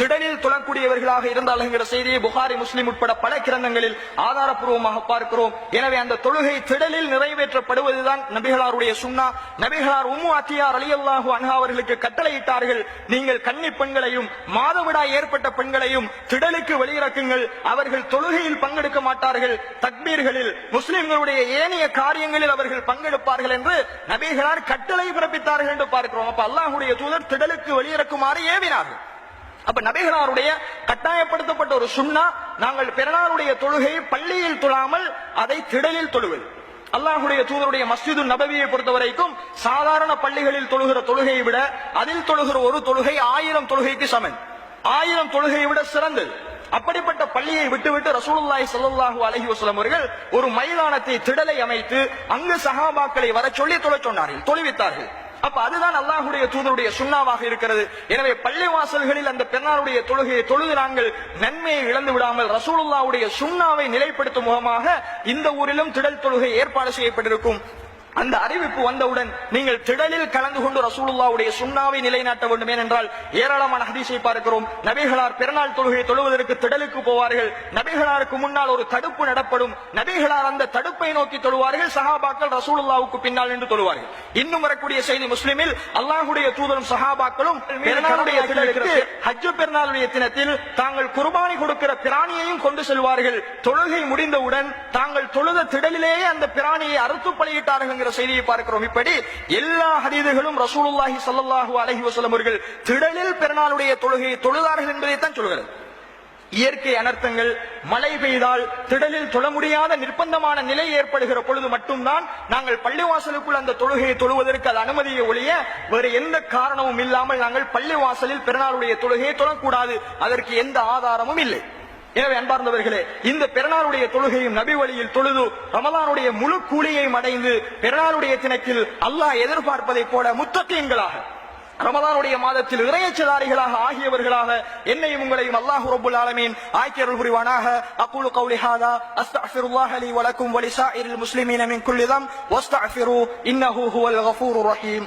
திடலில் துளக்கூடியவர்களாக இருந்தால் என்கிற செய்தியை புகாரி முஸ்லிம் உட்பட பல கிரந்தங்களில் ஆதாரப்பூர்வமாக பார்க்கிறோம். எனவே அந்த தொழுகை திடலில் நிறைவேற்றப்படுவதுதான் நபிகளாருடைய சுன்னா. நபிகளார் உம்மு அத்தியார் அலியல்லாஹு அன்ஹா அவர்களுக்கு கட்டளையிட்டார்கள் நீங்கள் கன்னி பெண்களையும் மாதவிடாய் ஏற்பட்ட பெண்களையும் திடலுக்கு வெளியிறக்குங்கள். அவர்கள் தொழுகையில் பங்கெடுக்க மாட்டார்கள். தக்பீர்களில் முஸ்லிம்களுடைய ஏனைய காரியங்களில் அவர்கள் பங்கெடுப்பார்கள் என்று நபிகளார் கட்டளை பிறப்பித்தார்கள் என்று பார்க்கிறோம். அப்ப அல்லாஹுடைய தூதர் திடலுக்கு வெளியிறக்குமாறு ஏவினார்கள். அப்ப நபிகளாருடைய கட்டாயப்படுத்தப்பட்ட ஒரு சுண்ணா நாங்கள் பிறனாருடைய தொழுகையை பள்ளியில் தொழாமல் அதை திடலில் தொழுவது. அல்லாஹுடைய தூதருடைய மஸ்ஜிது நபவியை பொறுத்த வரைக்கும் சாதாரண பள்ளிகளில் தொழுகிற தொழுகையை விட அதில் தொழுகிற ஒரு தொழுகை ஆயிரம் தொழுகைக்கு சமன். ஆயிரம் தொழுகையை விட சிறந்தது. அப்படிப்பட்ட பள்ளியை விட்டுவிட்டு ரசூலுல்லாய் சல்லாஹூ அலஹி வசலம் அவர்கள் ஒரு மைதானத்தை திடலை அமைத்து அங்கு சகாபாக்களை வரச் சொல்லி தொழச் சொன்னார்கள் தொழுவித்தார்கள். அப்ப அதுதான் அல்லாஹுடைய தூதருடைய சுண்ணாவாக இருக்கிறது. எனவே பள்ளி வாசல்களில் அந்த பெண்ணாருடைய தொழுகையை தொழுது நாங்கள் நன்மையை இழந்து விடாமல் ரசூலுல்லாவுடைய சுண்ணாவை நிலைப்படுத்தும் முகமாக இந்த ஊரிலும் திடல் தொழுகை ஏற்பாடு செய்யப்பட்டிருக்கும். அந்த அறிவிப்பு வந்தவுடன் நீங்கள் திடலில் கலந்து கொண்டு ரசூலுல்லாவுடைய சுண்ணாவை நிலைநாட்ட வேண்டும். ஏனென்றால் ஏராளமான ஹதீஸை பார்க்கிறோம். நபிகளார் பிறநாள் தொழுகை தொழுவதற்கு திடலுக்கு போவார்கள். நபிகளாருக்கு முன்னால் ஒரு தடுப்பு நடப்படும். நபிகளார் அந்த தடுப்பை நோக்கி தொழுவார்கள். சஹாபாக்கள் ரசூலுல்லாவுக்கு பின்னால் என்று தொழுவார்கள். இன்னும் வரக்கூடிய செய்தி முஸ்லிமில் அல்லாஹுடைய தூதரும் சஹாபாக்களும் பெருநாளுடைய திடலுக்கு ஹஜ்ஜு பெருநாளுடைய தினத்தில் தாங்கள் குர்பானி கொடுக்கிற பிராணியையும் கொண்டு செல்வார்கள். தொழுகை முடிந்தவுடன் தாங்கள் தொழுத திடலிலேயே அந்த பிராணியை அறுத்து பலியிட்டார்கள் என்கிற செய்தியை பார்க்கிறோம். இப்படி எல்லா ஹதீதுகளும் ரசூலுல்லாஹி சல்லாஹு அலஹி வசலம் அவர்கள் திடலில் பெருநாளுடைய தொழுகையை தொழுதார்கள் என்பதைத்தான் சொல்கிறது. இயற்கை அனர்த்தங்கள் மழை பெய்தால் திடலில் தொழ முடியாத நிர்பந்தமான நிலை ஏற்படுகிற பொழுது மட்டும்தான் நாங்கள் பள்ளிவாசலுக்குள் அந்த தொழுகையை தொழுவதற்கு அது அனுமதியை ஒழிய வேறு எந்த காரணமும் இல்லாமல் நாங்கள் பள்ளிவாசலில் பெருநாளுடைய தொழுகையை தொழக்கூடாது. அதற்கு எந்த ஆதாரமும் இல்லை. எனவே அன்பார்ந்தவர்களே இந்த பெருநாளுடைய தொழுகையும் நபி வழியில் தொழுது ரமலானுடைய முழு கூலியையும் அடைந்து பெருநாளுடைய தினத்தில் அல்லாஹ் எதிர்பார்ப்பதைப் போல முத்தத்தீன்களாக ரமலானுடைய மாதத்தில் இறையச்சதாரிகளாக ஆகியவர்களாக என்னையும் உங்களையும் அல்லாஹு ரபுல் ஆலமீன் ஆக்கியருள் புரிவானாக. அக்குழு கௌலி ஹாதா அஸ்தஃபிருல்லாஹ் அலி வலக்கும் வலிசாயிரில் முஸ்லிமீன மின் குல்லி தம் வஸ்தக்ஃபிரு இன்னஹு ஹுவல் கஃபூருர் ரஹீம்.